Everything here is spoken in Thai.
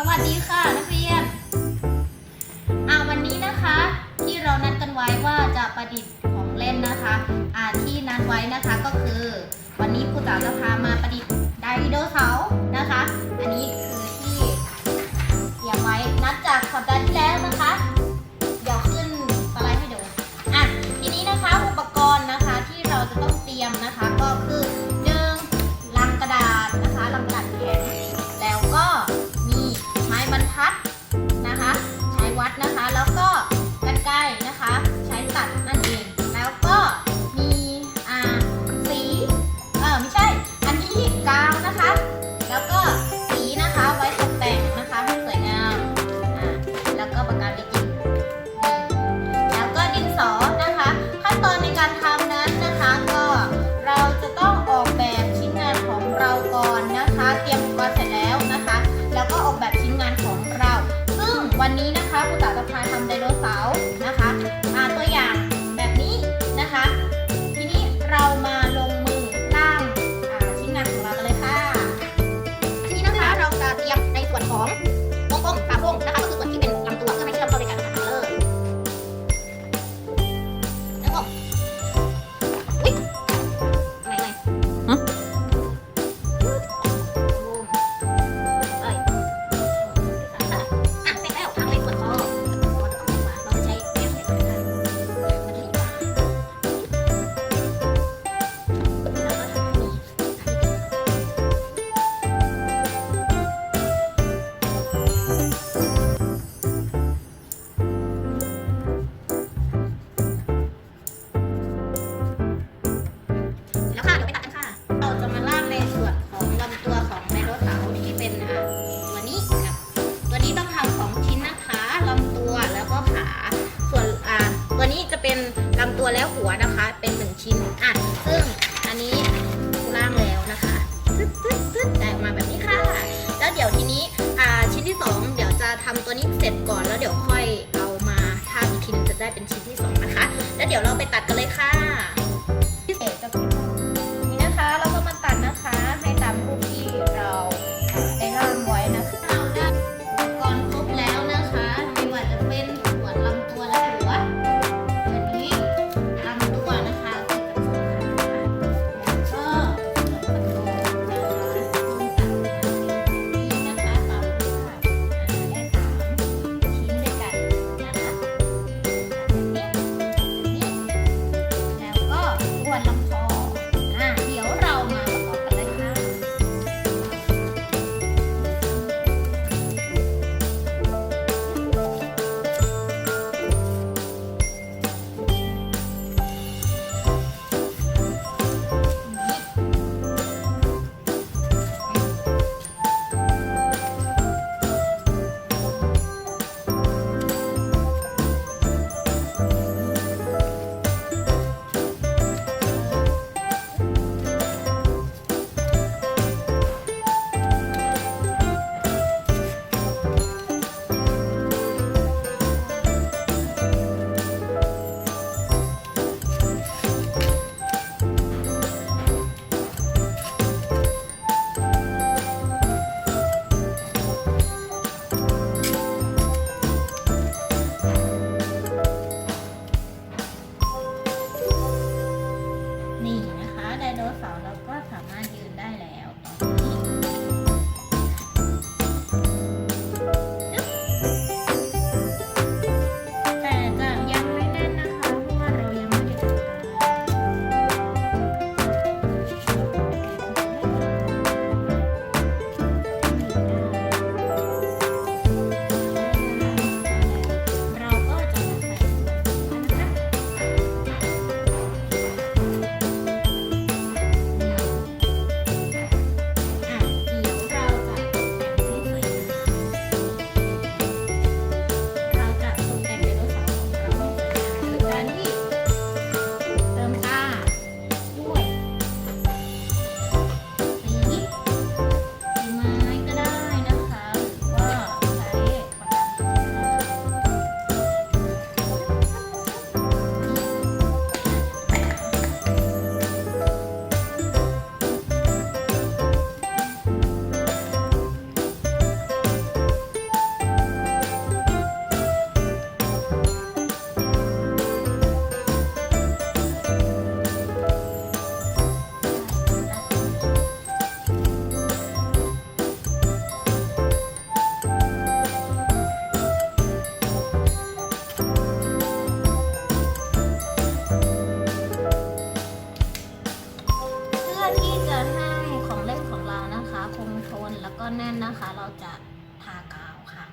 สวัสดีค่ะนักเรียนอ่าวันนี้นะคะ ที่เรานัดกันไว้ว่าจะประดิษฐ์ของเล่นนะคะอ่าที่นัดไว้นะคะก็คือ วันนี้ครูจ๋าจะพามาประดิษฐ์ การทำ็นลำตัวและหัวนะคะ เป็นหนึ่งชิ้นอะซึ่งอันนี้ล่างแล้วนะคะตึ๊ดตึ๊ดตึ๊ดแตกมาแบบนี้ค่ะ แล้วเดี๋ยวทีนี้อ่าชิ้นที่ 2 เดี๋ยวจะทำตัวนี้เสร็จก่อนแล้วเดี๋ยวค่อยเอามาทาอีกทีนึงจะได้เป็นชิ้นที่ 2 นะคะ แล้วเดี๋ยวเราไปตัดกันเลยค่ะ อแน่นนะคะ เราจะทากาวค่ะ